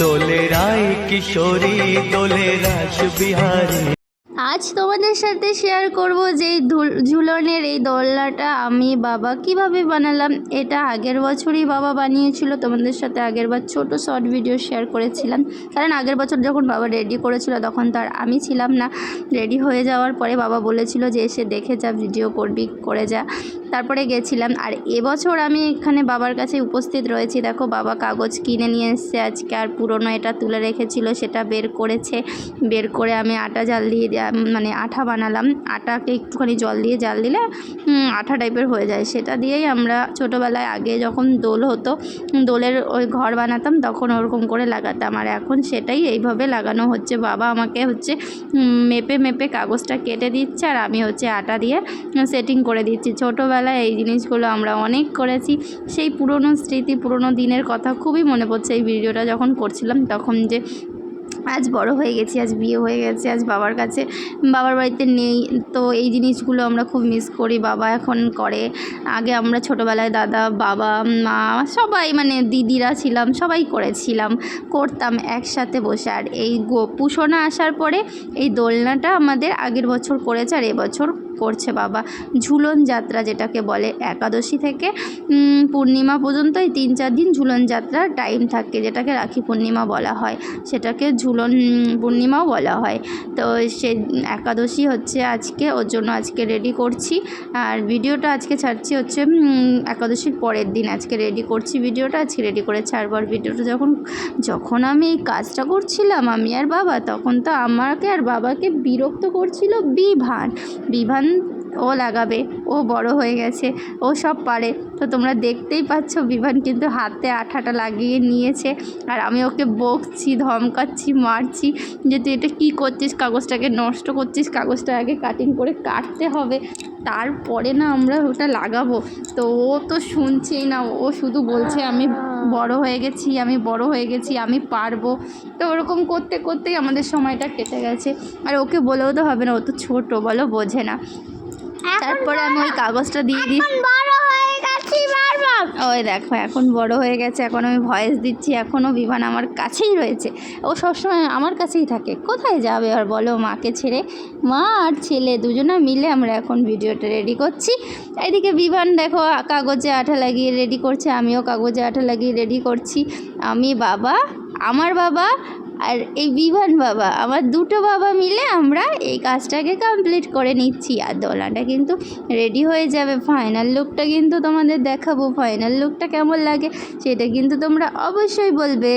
দোলে রায় কিশোরী, দোলে রাস বিহারী আজ তোমাদের সাথে শেয়ার করব যে ঝুলনের এই দোলনাটা আমি বাবা কীভাবে বানালাম, এটা আগের বছরই বাবা বানিয়েছিল, তোমাদের সাথে আগের বার ছোট শর্ট ভিডিও শেয়ার করেছিলাম। কারণ আগের বছর যখন বাবা রেডি করেছিল, তখন তার আমি ছিলাম না। রেডি হয়ে যাওয়ার পরে বাবা বলেছিল যে, এসে দেখে যা ভিডিও করবি, করে যা। তারপরে গেছিলাম। আর এবছর আমি এখানে বাবার কাছে উপস্থিত রয়েছি। দেখো, বাবা কাগজ কিনে নিয়ে এসছে আজকে। আর পুরনো এটা তুলে রেখেছিল, সেটা বের করেছে। বের করে আমি আটা জাল দিয়ে মানে আঠা বানালাম। আটাকে একটুখানি জল দিয়ে জাল দিলে আঠা টাইপের হয়ে যায়। সেটা দিয়েই আমরা ছোটোবেলায় আগে যখন দোল হতো, দোলের ওই ঘর বানাতাম, তখন ওরকম করে লাগাতাম। আর এখন সেটাই এইভাবে লাগানো হচ্ছে। বাবা আমাকে হচ্ছে মেপে মেপে কাগজটা কেটে দিচ্ছে। আর আমি হচ্ছে আটা দিয়ে সেটিং করে দিচ্ছি। ছোটোবেলায় এই জিনিসগুলো আমরা অনেক করেছি। সেই পুরনো স্মৃতি, পুরনো দিনের কথা খুবই মনে পড়ছে এই ভিডিওটা যখন করছিলাম তখন যে আজ বড় হয়ে গেছি, আজ বিয়ে হয়ে গেছে, আজ বাবার কাছে, বাবার বাড়িতে নেই। তো এই জিনিসগুলো আমরা খুব মিস করি। বাবা এখন করে। আগে আমরা ছোটোবেলায় দাদা, বাবা, মা সবাই মানে দিদিরা ছিলাম, সবাই করেছিলাম। করতাম একসাথে বসে। আর এই গো পুষোনা আসার পরে এই দোলনাটা আমাদের আগের বছর করেছে আর এবছর করছে বাবা। ঝুলন যাত্রা যেটাকে বলে একাদশী থেকে পূর্ণিমা পর্যন্ত এই তিন চার দিন ঝুলন যাত্রার টাইম থাকে, যেটাকে রাখি পূর্ণিমা বলা হয়। সেটাকে ঝুলন পূর্ণিমাও বলা হয়। তো সে, একাদশী হচ্ছে আজকে, ওর জন্য আজকে রেডি করছি। আর ভিডিওটা আজকে ছাড়ছি হচ্ছে একাদশীর পরের দিন আজকে রেডি করছি ভিডিওটা। আজকে রেডি করে ছাড়বো। আর ভিডিওটা যখন যখন আমি এই কাজটা করছিলাম, আমি আর বাবা, তখন তো আমাকে আর বাবাকে বিরক্ত করছিল বিভান। বিভান ಒಂದು ও লাগাবে, ও বড় হয়ে গেছে, ও সব পারে। তো তোমরা দেখতেই পাচ্ছ, বিভান কিন্তু হাতে আঠাটা লাগিয়ে নিয়েছে। আর আমি ওকে বকছি, ধমকাচ্ছি, মারছি যে তুই এটা কী করছিস? কাগজটাকে নষ্ট করছিস? কাগজটা আগে কাটিং করে কাটতে হবে। তারপরে না আমরা ওটা লাগাবো। তো ও তো শুনছেই না, ও শুধু বলছে, আমি বড় হয়ে গেছি, আমি বড় হয়ে গেছি, আমি পারব। তো ওরকম করতে, করতেই আমাদের সময়টা কেটে গেছে। আর ওকে বলেও তো হবে না, ও তো ছোটো, বলো বোঝে না। তারপরে আমি ওই কাগজটা দিয়ে দিই। ওই দেখো এখন বড় হয়ে গেছে এখন আমি ভয়েস দিচ্ছি এখনও বিমান আমার কাছেই রয়েছে। ও সবসময় আমার কাছেই থাকে। কোথায় যাবে আর বলো মাকে ছেড়ে? মা আর ছেলে দুজনে মিলে আমরা এখন ভিডিওটা রেডি করছি। এদিকে বিমান দেখো কাগজে আঠা লাগিয়ে রেডি করছে আমিও কাগজে আঠা লাগিয়ে রেডি করছি। আমি বাবা আমার বাবা আর এই বিভান বাবা, আমার দুটো বাবা মিলে আমরা এই কাজটাকে কমপ্লিট করে নিচ্ছি। আর দোলাটা কিন্তু রেডি হয়ে যাবে। ফাইনাল লুকটা কিন্তু তোমাদের দেখাবো। ফাইনাল লুকটা কেমন লাগে সেটা কিন্তু তোমরা অবশ্যই বলবে।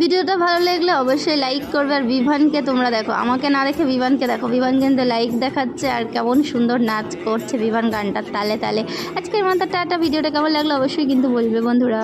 ভিডিওটা ভালো লাগলে অবশ্যই লাইক করবে। আর বিভানকে তোমরা দেখো, আমাকে না দেখে বিভানকে দেখো। বিভান কিন্তু লাইক দেখাচ্ছে আর কেমন সুন্দর নাচ করছে বিভান গানটার তালে তালে। আজকের মতো টাটা। ভিডিওটা কেমন লাগল অবশ্যই কিন্তু বলবে বন্ধুরা।